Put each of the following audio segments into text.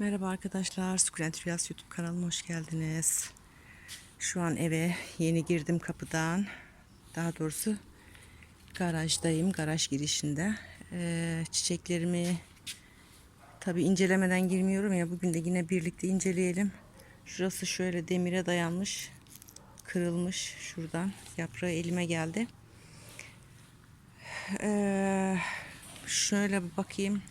Merhaba arkadaşlar, Sukulent Rüyası YouTube kanalıma hoş geldiniz. Şu an eve yeni girdim kapıdan. Daha doğrusu garajdayım, garaj girişinde. Ee, çiçeklerimi tabi incelemeden girmiyorum ya. Bugün de yine birlikte inceleyelim. Şurası şöyle demire dayanmış, kırılmış şuradan. Yaprağı elime geldi. Ee, şöyle bir bakayım.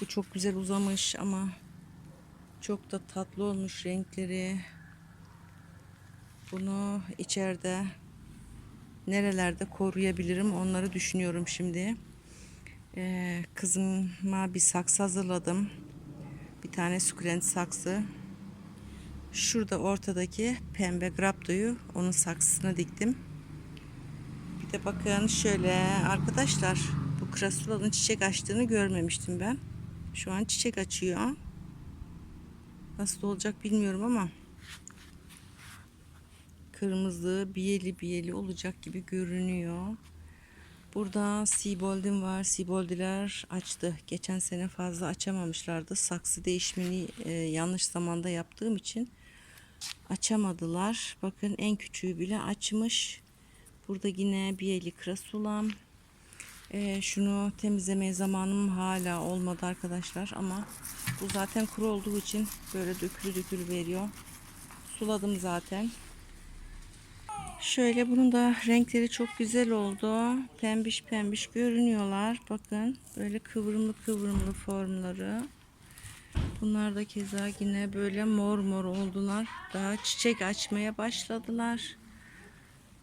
Bu çok güzel uzamış ama çok da tatlı olmuş renkleri. Bunu içeride nerelerde koruyabilirim onları düşünüyorum şimdi. Ee, kızıma bir saksı hazırladım. Bir tane sukulent saksı. Şurada ortadaki pembe graptoyu onun saksısına diktim. Bir de bakın şöyle arkadaşlar bu krasulanın çiçek açtığını görmemiştim ben. Şu an çiçek açıyor. Nasıl olacak bilmiyorum ama kırmızı biyeli biyeli olacak gibi görünüyor. Burada Seabold'im var. Seabold'iler açtı. Geçen sene fazla açamamışlardı. Saksı değişimini e, yanlış zamanda yaptığım için açamadılar. Bakın en küçüğü bile açmış. Burada yine biyeli krasulam. E, şunu temizlemeye zamanım hala olmadı arkadaşlar ama bu zaten kuru olduğu için böyle dökülü dökülü veriyor. Suladım zaten. Şöyle bunun da renkleri çok güzel oldu. Pembiş pembiş görünüyorlar. Bakın böyle kıvrımlı kıvrımlı formları. Bunlar da keza yine böyle mor mor oldular. Daha çiçek açmaya başladılar.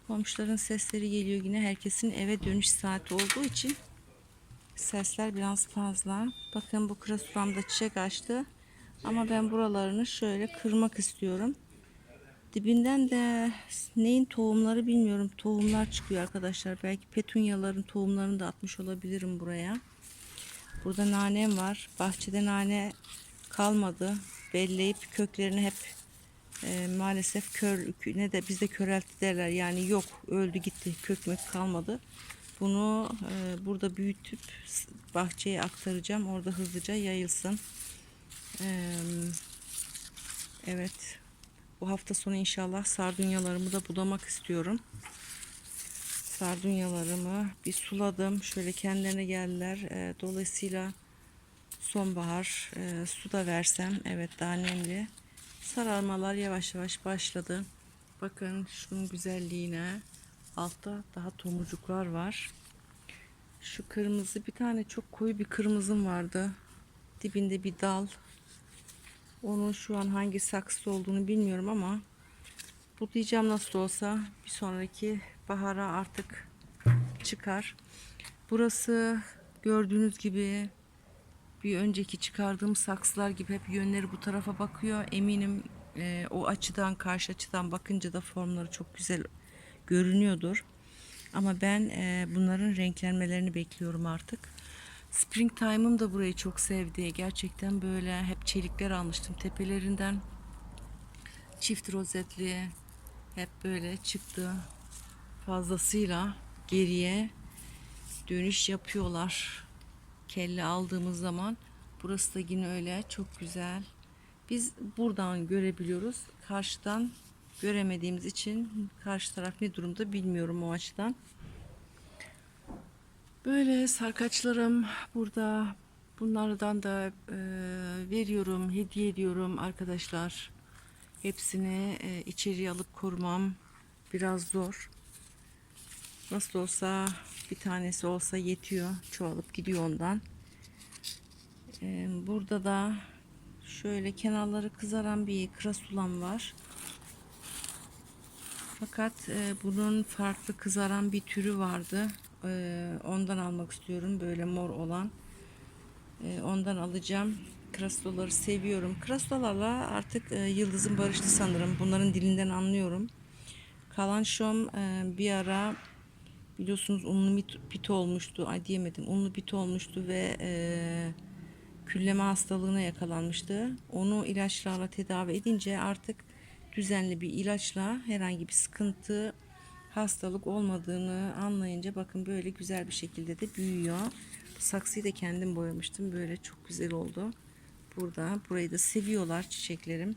Komşuların sesleri geliyor yine. Herkesin eve dönüş saati olduğu için sesler biraz fazla. Bakın bu krasulamda çiçek açtı. Ama ben buralarını şöyle kırmak istiyorum. Dibinden de neyin tohumları bilmiyorum. Tohumlar çıkıyor arkadaşlar. Belki petunyaların tohumlarını da atmış olabilirim buraya. Burada nanem var. Bahçede nane kalmadı. Belleyip köklerini hep e, maalesef kör ne de bizde köreltti derler. Yani yok öldü gitti kök kalmadı. Bunu e, burada büyütüp bahçeye aktaracağım. Orada hızlıca yayılsın. E, evet. Bu hafta sonu inşallah sardunyalarımı da budamak istiyorum. Sardunyalarımı bir suladım. Şöyle kendilerine geldiler. E, dolayısıyla sonbahar e, su da versem evet daha nemli. Sararmalar yavaş yavaş başladı. Bakın şunun güzelliğine. Altta daha tomurcuklar var. Şu kırmızı bir tane çok koyu bir kırmızım vardı. Dibinde bir dal. Onun şu an hangi saksı olduğunu bilmiyorum ama bu diyeceğim nasıl olsa bir sonraki bahara artık çıkar. Burası gördüğünüz gibi bir önceki çıkardığım saksılar gibi hep yönleri bu tarafa bakıyor. Eminim e, o açıdan karşı açıdan bakınca da formları çok güzel görünüyordur. Ama ben e, bunların renklenmelerini bekliyorum artık. Springtime'ım da burayı çok sevdi. Gerçekten böyle hep çelikler almıştım tepelerinden. Çift rozetli hep böyle çıktı. Fazlasıyla geriye dönüş yapıyorlar. Kelle aldığımız zaman burası da yine öyle çok güzel. Biz buradan görebiliyoruz. Karşıdan göremediğimiz için karşı taraf ne durumda bilmiyorum o açıdan. Böyle sarkaçlarım burada. Bunlardan da e, veriyorum, hediye ediyorum arkadaşlar. Hepsini e, içeriye alıp korumam biraz zor. Nasıl olsa bir tanesi olsa yetiyor. Çoğalıp gidiyor ondan. E, burada da şöyle kenarları kızaran bir krasulam var. Fakat e, bunun farklı kızaran bir türü vardı. E, ondan almak istiyorum. Böyle mor olan. E, ondan alacağım. Krasulaları seviyorum. Krasulalarla artık e, yıldızın barıştı sanırım. Bunların dilinden anlıyorum. Kalanşom e, bir ara biliyorsunuz unlu bit olmuştu. Ay diyemedim. Unlu bit olmuştu ve e, külleme hastalığına yakalanmıştı. Onu ilaçlarla tedavi edince artık düzenli bir ilaçla herhangi bir sıkıntı hastalık olmadığını anlayınca bakın böyle güzel bir şekilde de büyüyor. Saksıyı da kendim boyamıştım. Böyle çok güzel oldu. Burada. Burayı da seviyorlar çiçeklerim.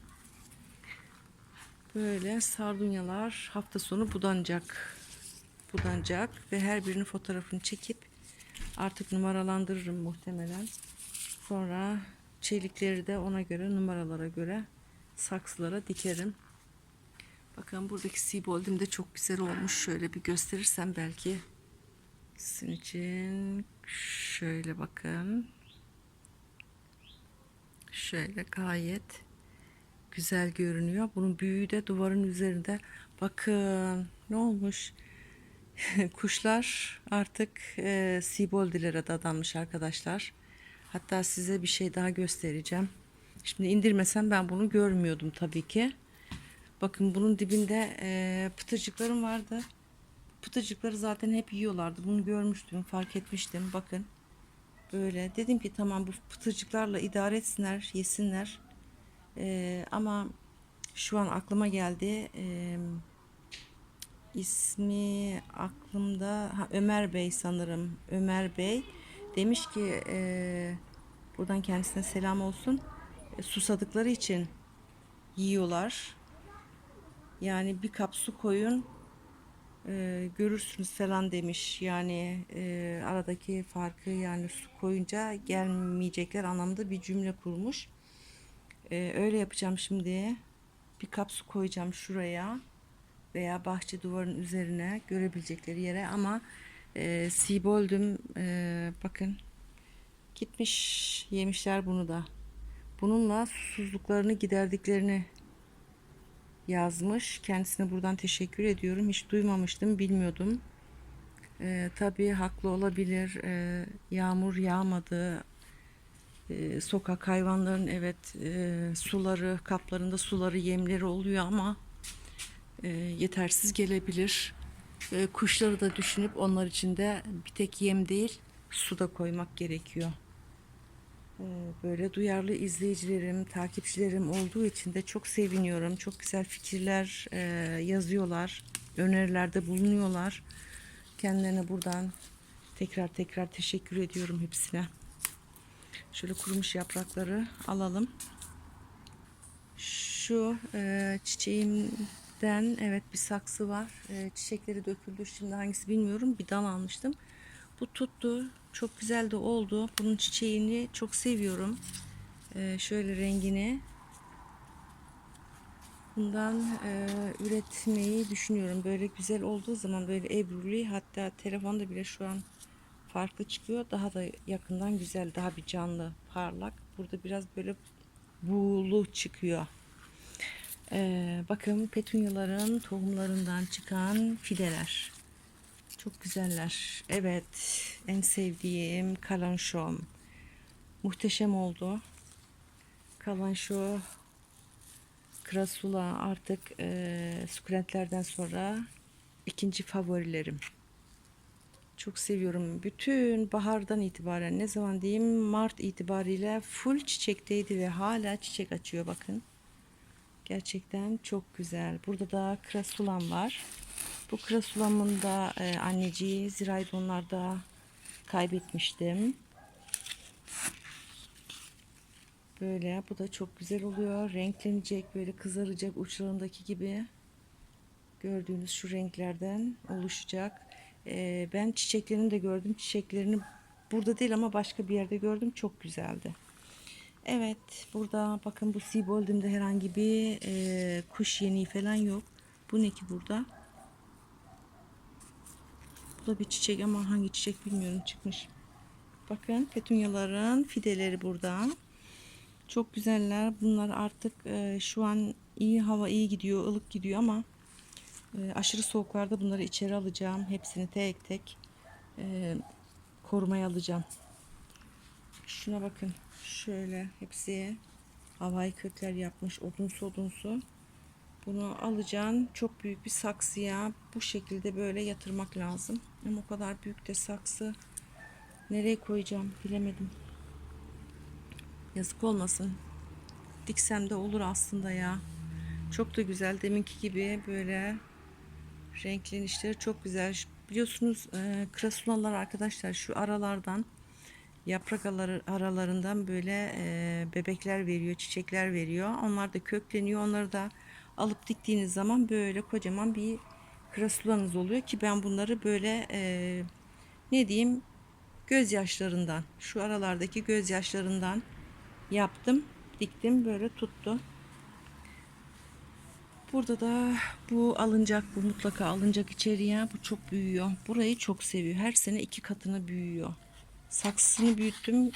Böyle sardunyalar hafta sonu budanacak. Budanacak ve her birinin fotoğrafını çekip artık numaralandırırım muhtemelen. Sonra çelikleri de ona göre numaralara göre saksılara dikerim. Bakın buradaki siboldim de çok güzel olmuş. Şöyle bir gösterirsem belki sizin için şöyle bakın. Şöyle gayet güzel görünüyor. Bunun büyüğü de duvarın üzerinde. Bakın ne olmuş? Kuşlar artık e, siboldilere dadanmış arkadaşlar. Hatta size bir şey daha göstereceğim. Şimdi indirmesem ben bunu görmüyordum tabii ki. Bakın bunun dibinde e, pıtırcıklarım vardı. Pıtırcıkları zaten hep yiyorlardı. Bunu görmüştüm, fark etmiştim. Bakın böyle dedim ki tamam bu pıtırcıklarla idare etsinler, yesinler. E, ama şu an aklıma geldi. E, ismi aklımda ha, Ömer Bey sanırım. Ömer Bey demiş ki e, buradan kendisine selam olsun. E, susadıkları için yiyorlar. Yani bir kap su koyun e, görürsünüz falan demiş. Yani e, aradaki farkı yani su koyunca gelmeyecekler anlamda bir cümle kurmuş. E, öyle yapacağım şimdi. Bir kap su koyacağım şuraya veya bahçe duvarın üzerine görebilecekleri yere ama e, siboldüm e, bakın gitmiş yemişler bunu da. Bununla susuzluklarını giderdiklerini yazmış. Kendisine buradan teşekkür ediyorum. Hiç duymamıştım, bilmiyordum. Ee, tabii haklı olabilir. Ee, yağmur yağmadı. Ee, sokak hayvanların evet e, suları, kaplarında suları, yemleri oluyor ama e, yetersiz gelebilir. E, kuşları da düşünüp onlar için de bir tek yem değil, su da koymak gerekiyor. Ee, böyle duyarlı izleyicilerim, takipçilerim olduğu için de çok seviniyorum. Çok güzel fikirler e, yazıyorlar, önerilerde bulunuyorlar. Kendilerine buradan tekrar tekrar teşekkür ediyorum hepsine. Şöyle kurumuş yaprakları alalım. Şu e, çiçeğimden evet bir saksı var. E, çiçekleri döküldü. Şimdi hangisi bilmiyorum. Bir dal almıştım. Bu tuttu. Çok güzel de oldu. Bunun çiçeğini çok seviyorum. Ee, şöyle rengini. Bundan e, üretmeyi düşünüyorum. Böyle güzel olduğu zaman böyle ebruli hatta telefonda bile şu an farklı çıkıyor. Daha da yakından güzel, daha bir canlı, parlak. Burada biraz böyle buğulu çıkıyor. Ee, bakın petunyaların tohumlarından çıkan fideler. Çok güzeller. Evet. En sevdiğim kalanşom. Muhteşem oldu. Kalanşo krasula artık e, sukulentlerden sonra ikinci favorilerim. Çok seviyorum. Bütün bahardan itibaren ne zaman diyeyim Mart itibariyle full çiçekteydi ve hala çiçek açıyor bakın. Gerçekten çok güzel. Burada da krasulam var. Bu krasulamın da e, anneciği Ziraydonlar'da kaybetmiştim. Böyle bu da çok güzel oluyor. Renklenecek böyle kızaracak uçlarındaki gibi. Gördüğünüz şu renklerden oluşacak. E, ben çiçeklerini de gördüm. Çiçeklerini burada değil ama başka bir yerde gördüm. Çok güzeldi. Evet burada bakın bu Seabold'umda herhangi bir e, kuş yeniği falan yok. Bu ne ki burada? Da bir çiçek ama hangi çiçek bilmiyorum çıkmış. Bakın petunyaların fideleri burada. Çok güzeller. Bunlar artık e, şu an iyi hava iyi gidiyor, ılık gidiyor ama e, aşırı soğuklarda bunları içeri alacağım. Hepsini tek tek e, korumaya alacağım. Şuna bakın. Şöyle hepsi havai kökler yapmış odunsu odunsu. Bunu alacaksın çok büyük bir saksıya bu şekilde böyle yatırmak lazım. Ama o kadar büyük de saksı nereye koyacağım bilemedim. Yazık olmasın. Diksem de olur aslında ya. Çok da güzel. Deminki gibi böyle renklenişleri çok güzel. Biliyorsunuz e, krasulalar arkadaşlar şu aralardan yaprak araları- aralarından böyle e, bebekler veriyor, çiçekler veriyor. Onlar da kökleniyor. Onları da alıp diktiğiniz zaman böyle kocaman bir krasulanız oluyor ki ben bunları böyle e, ne diyeyim gözyaşlarından şu aralardaki gözyaşlarından yaptım diktim böyle tuttu. Burada da bu alınacak bu mutlaka alınacak içeriye bu çok büyüyor. Burayı çok seviyor. Her sene iki katını büyüyor. Saksısını büyüttüm.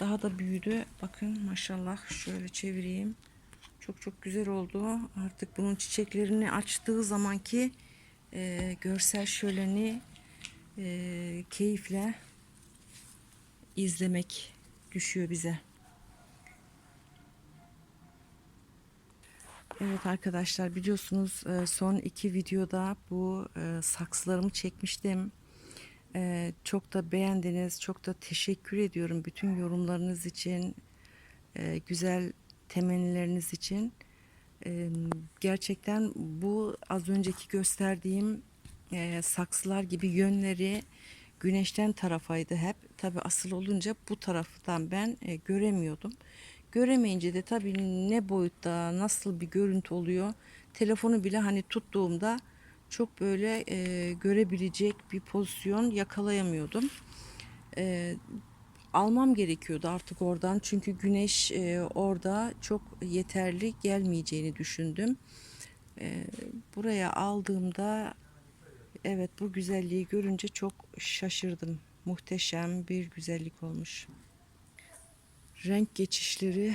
Daha da büyüdü. Bakın maşallah şöyle çevireyim çok çok güzel oldu artık bunun çiçeklerini açtığı zamanki e, görsel şöleni e, keyifle izlemek düşüyor bize. Evet arkadaşlar biliyorsunuz e, son iki videoda bu e, saksılarımı çekmiştim. E, Çok da beğendiniz. Çok da teşekkür ediyorum bütün yorumlarınız için. Güzel temennileriniz için. E, Gerçekten bu az önceki gösterdiğim e, saksılar gibi yönleri güneşten tarafaydı hep. Tabi asıl olunca bu taraftan ben e, göremiyordum. Göremeyince de tabi ne boyutta nasıl bir görüntü oluyor. Telefonu bile hani tuttuğumda çok böyle e, görebilecek bir pozisyon yakalayamıyordum. E, almam gerekiyordu artık oradan çünkü güneş e, orada çok yeterli gelmeyeceğini düşündüm. E, buraya aldığımda evet bu güzelliği görünce çok şaşırdım. Muhteşem bir güzellik olmuş. Renk geçişleri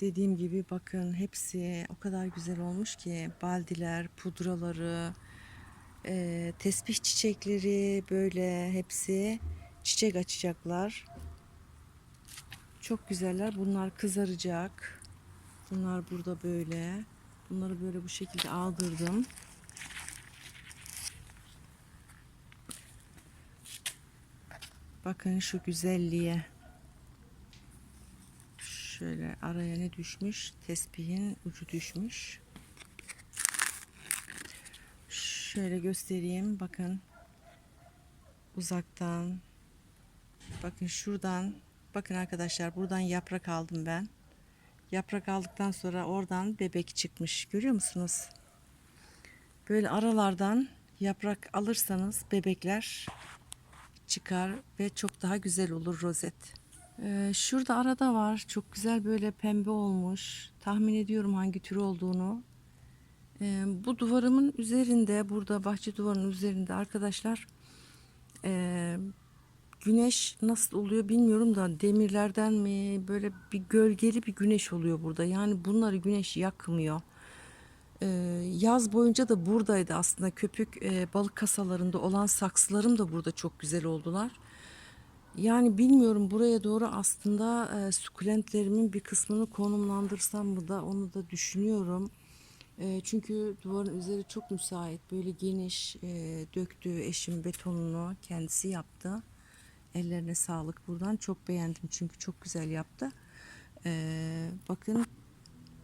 dediğim gibi bakın hepsi o kadar güzel olmuş ki baldiler, pudraları, e, tesbih çiçekleri böyle hepsi çiçek açacaklar. Çok güzeller. Bunlar kızaracak. Bunlar burada böyle. Bunları böyle bu şekilde aldırdım. Bakın şu güzelliğe. Şöyle araya ne düşmüş? Tespihin ucu düşmüş. Şöyle göstereyim. Bakın. Uzaktan. Bakın şuradan. Bakın arkadaşlar buradan yaprak aldım ben. Yaprak aldıktan sonra oradan bebek çıkmış. Görüyor musunuz? Böyle aralardan yaprak alırsanız bebekler çıkar ve çok daha güzel olur rozet. Ee, şurada arada var. Çok güzel böyle pembe olmuş. Tahmin ediyorum hangi tür olduğunu. Ee, bu duvarımın üzerinde, burada bahçe duvarının üzerinde arkadaşlar ee, güneş nasıl oluyor bilmiyorum da demirlerden mi böyle bir gölgeli bir güneş oluyor burada. Yani bunları güneş yakmıyor. Ee, yaz boyunca da buradaydı aslında köpük e, balık kasalarında olan saksılarım da burada çok güzel oldular. Yani bilmiyorum buraya doğru aslında e, sukulentlerimin bir kısmını konumlandırsam mı da onu da düşünüyorum. E, çünkü duvarın üzeri çok müsait böyle geniş e, döktü eşim betonunu kendisi yaptı. Ellerine sağlık buradan çok beğendim çünkü çok güzel yaptı. E, bakın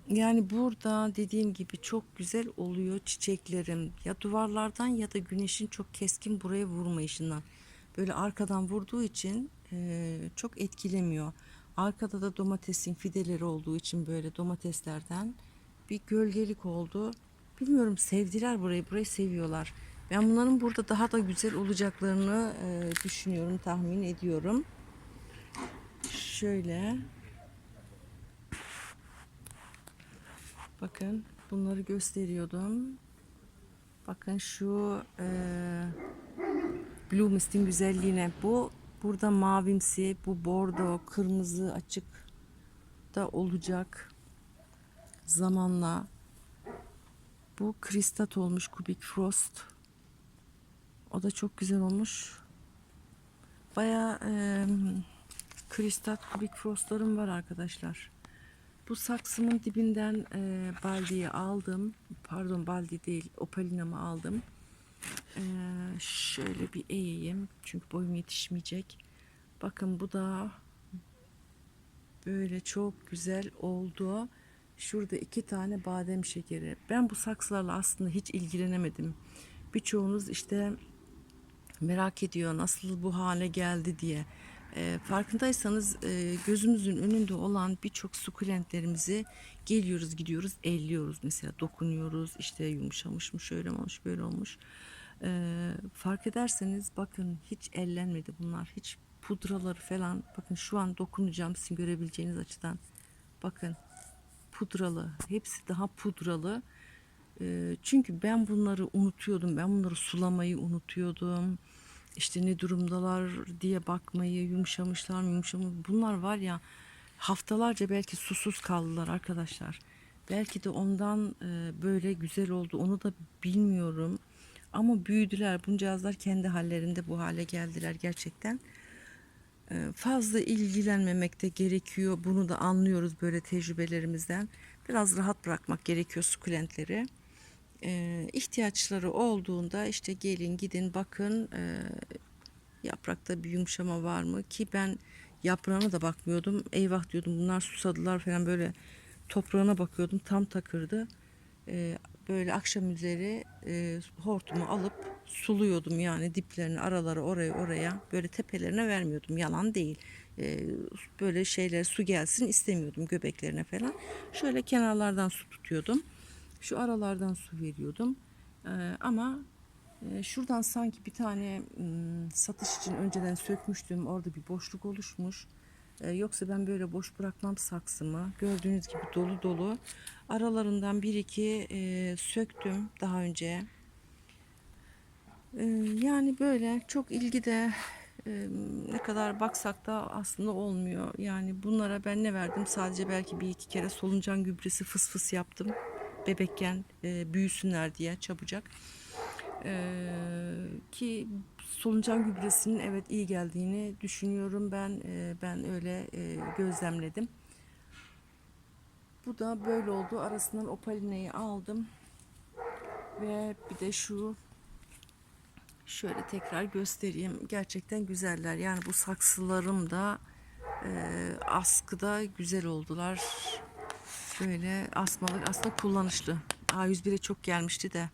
yani burada dediğim gibi çok güzel oluyor çiçeklerim. Ya duvarlardan ya da güneşin çok keskin buraya vurmayışından. Böyle arkadan vurduğu için e, çok etkilemiyor. Arkada da domatesin fideleri olduğu için böyle domateslerden bir gölgelik oldu. Bilmiyorum sevdiler burayı, burayı seviyorlar. Ben bunların burada daha da güzel olacaklarını e, düşünüyorum, tahmin ediyorum. Şöyle. Bakın bunları gösteriyordum. Bakın şu e, Blue Mist'in güzelliğine. Bu burada mavimsi, bu bordo, kırmızı açık da olacak zamanla. Bu kristat olmuş Kubik Frost. O da çok güzel olmuş. Baya e, kristat Kubik Frost'larım var arkadaşlar. Bu saksımın dibinden e, baldiyi aldım. Pardon baldi değil opalinamı aldım. E, şöyle bir eğeyim. Çünkü boyum yetişmeyecek. Bakın bu da böyle çok güzel oldu. Şurada iki tane badem şekeri. Ben bu saksılarla aslında hiç ilgilenemedim. Birçoğunuz işte merak ediyor nasıl bu hale geldi diye. E, farkındaysanız e, gözümüzün önünde olan birçok sukulentlerimizi geliyoruz gidiyoruz elliyoruz mesela dokunuyoruz işte yumuşamış mı şöyle olmuş böyle olmuş. E, fark ederseniz bakın hiç ellenmedi bunlar hiç pudraları falan bakın şu an dokunacağım sizin görebileceğiniz açıdan bakın pudralı hepsi daha pudralı. Çünkü ben bunları unutuyordum. Ben bunları sulamayı unutuyordum. İşte ne durumdalar diye bakmayı yumuşamışlar mı yumuşamış bunlar var ya haftalarca belki susuz kaldılar arkadaşlar. Belki de ondan böyle güzel oldu. Onu da bilmiyorum. Ama büyüdüler. Buncağızlar kendi hallerinde bu hale geldiler gerçekten. Fazla ilgilenmemek de gerekiyor. Bunu da anlıyoruz böyle tecrübelerimizden. Biraz rahat bırakmak gerekiyor sukulentleri e, ihtiyaçları olduğunda işte gelin gidin bakın e, yaprakta bir yumuşama var mı? Ki ben yaprağına da bakmıyordum. Eyvah diyordum bunlar susadılar falan böyle toprağına bakıyordum tam takırdı. E, böyle akşam üzeri e, hortumu alıp suluyordum yani diplerini araları oraya oraya. Böyle tepelerine vermiyordum yalan değil. Böyle şeyler su gelsin istemiyordum göbeklerine falan. Şöyle kenarlardan su tutuyordum şu aralardan su veriyordum. Ee, ama e, şuradan sanki bir tane satış için önceden sökmüştüm. Orada bir boşluk oluşmuş. Ee, yoksa ben böyle boş bırakmam saksımı. Gördüğünüz gibi dolu dolu. Aralarından bir iki e, söktüm daha önce. Ee, yani böyle çok ilgide e, ne kadar baksak da aslında olmuyor. Yani bunlara ben ne verdim? Sadece belki bir iki kere soluncan gübresi fıs fıs yaptım bebekken e, büyüsünler diye çabucak. E, ki soluncan gübresinin evet iyi geldiğini düşünüyorum ben e, ben öyle e, gözlemledim. Bu da böyle oldu. Arasından opalineyi aldım. Ve bir de şu şöyle tekrar göstereyim. Gerçekten güzeller. Yani bu saksılarım da e, askıda güzel oldular. Şöyle asmalık aslında kullanışlı. A101'e çok gelmişti de.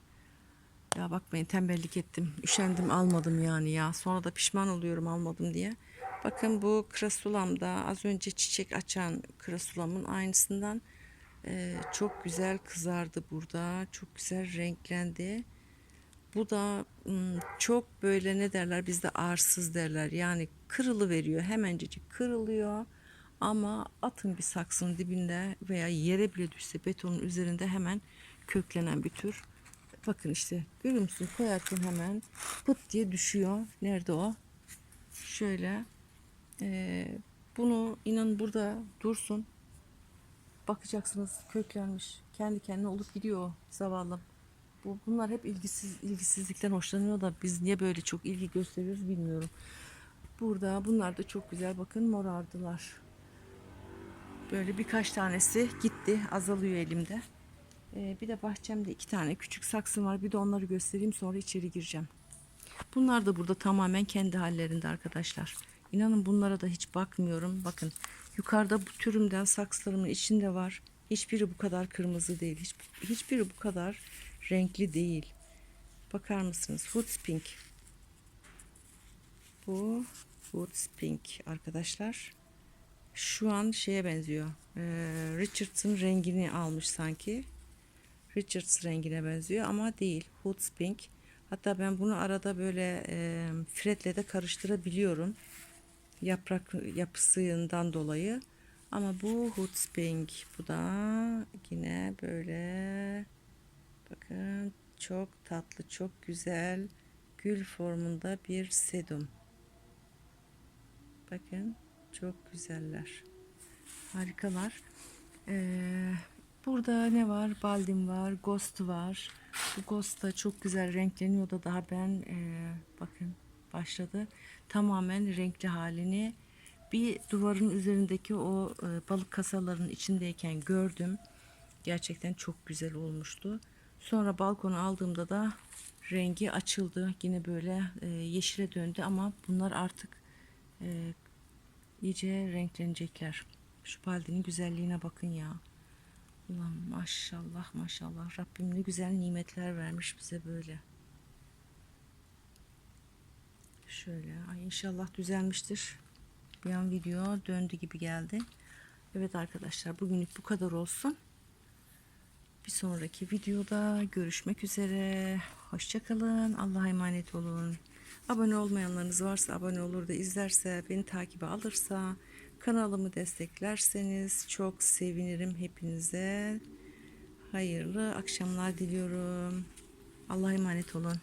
Ya bakmayın tembellik ettim. Üşendim almadım yani ya. Sonra da pişman oluyorum almadım diye. Bakın bu krasulamda az önce çiçek açan krasulamın aynısından e, çok güzel kızardı burada. Çok güzel renklendi. Bu da çok böyle ne derler bizde arsız derler. Yani kırılı veriyor. Hemencecik kırılıyor. Ama atın bir saksının dibinde veya yere bile düşse betonun üzerinde hemen köklenen bir tür. Bakın işte musun koyarken hemen pıt diye düşüyor. Nerede o? Şöyle ee, bunu inan burada dursun. Bakacaksınız köklenmiş. Kendi kendine olup gidiyor zavallım. Bu, bunlar hep ilgisiz ilgisizlikten hoşlanıyor da biz niye böyle çok ilgi gösteriyoruz bilmiyorum. Burada bunlar da çok güzel bakın morardılar. Böyle birkaç tanesi gitti azalıyor elimde. Ee, bir de bahçemde iki tane küçük saksım var. Bir de onları göstereyim sonra içeri gireceğim. Bunlar da burada tamamen kendi hallerinde arkadaşlar. İnanın bunlara da hiç bakmıyorum. Bakın yukarıda bu türümden saksılarımın içinde var. Hiçbiri bu kadar kırmızı değil. Hiç, hiçbiri bu kadar renkli değil. Bakar mısınız? Hoods Pink. Bu Hoods Pink arkadaşlar. Şu an şeye benziyor. Ee, Richards'ın rengini almış sanki. Richards rengine benziyor ama değil. Hoods Pink. Hatta ben bunu arada böyle e, fretle de karıştırabiliyorum. Yaprak yapısından dolayı. Ama bu Hoods Pink. Bu da yine böyle bakın çok tatlı, çok güzel gül formunda bir sedum. Bakın çok güzeller. Harikalar. Ee, burada ne var? Baldim var, Ghost var. Bu Ghost da çok güzel renkleniyor da daha ben e, bakın başladı. Tamamen renkli halini bir duvarın üzerindeki o e, balık kasalarının içindeyken gördüm. Gerçekten çok güzel olmuştu. Sonra balkona aldığımda da rengi açıldı. Yine böyle e, yeşile döndü ama bunlar artık e, iyice renklenecekler. Şu baldinin güzelliğine bakın ya. Ulan maşallah maşallah Rabbim ne güzel nimetler vermiş bize böyle. Şöyle ay inşallah düzelmiştir. Bir an video döndü gibi geldi. Evet arkadaşlar bugünlük bu kadar olsun. Bir sonraki videoda görüşmek üzere. Hoşçakalın. Allah'a emanet olun. Abone olmayanlarınız varsa abone olur da izlerse, beni takibe alırsa, kanalımı desteklerseniz çok sevinirim hepinize. Hayırlı akşamlar diliyorum. Allah'a emanet olun.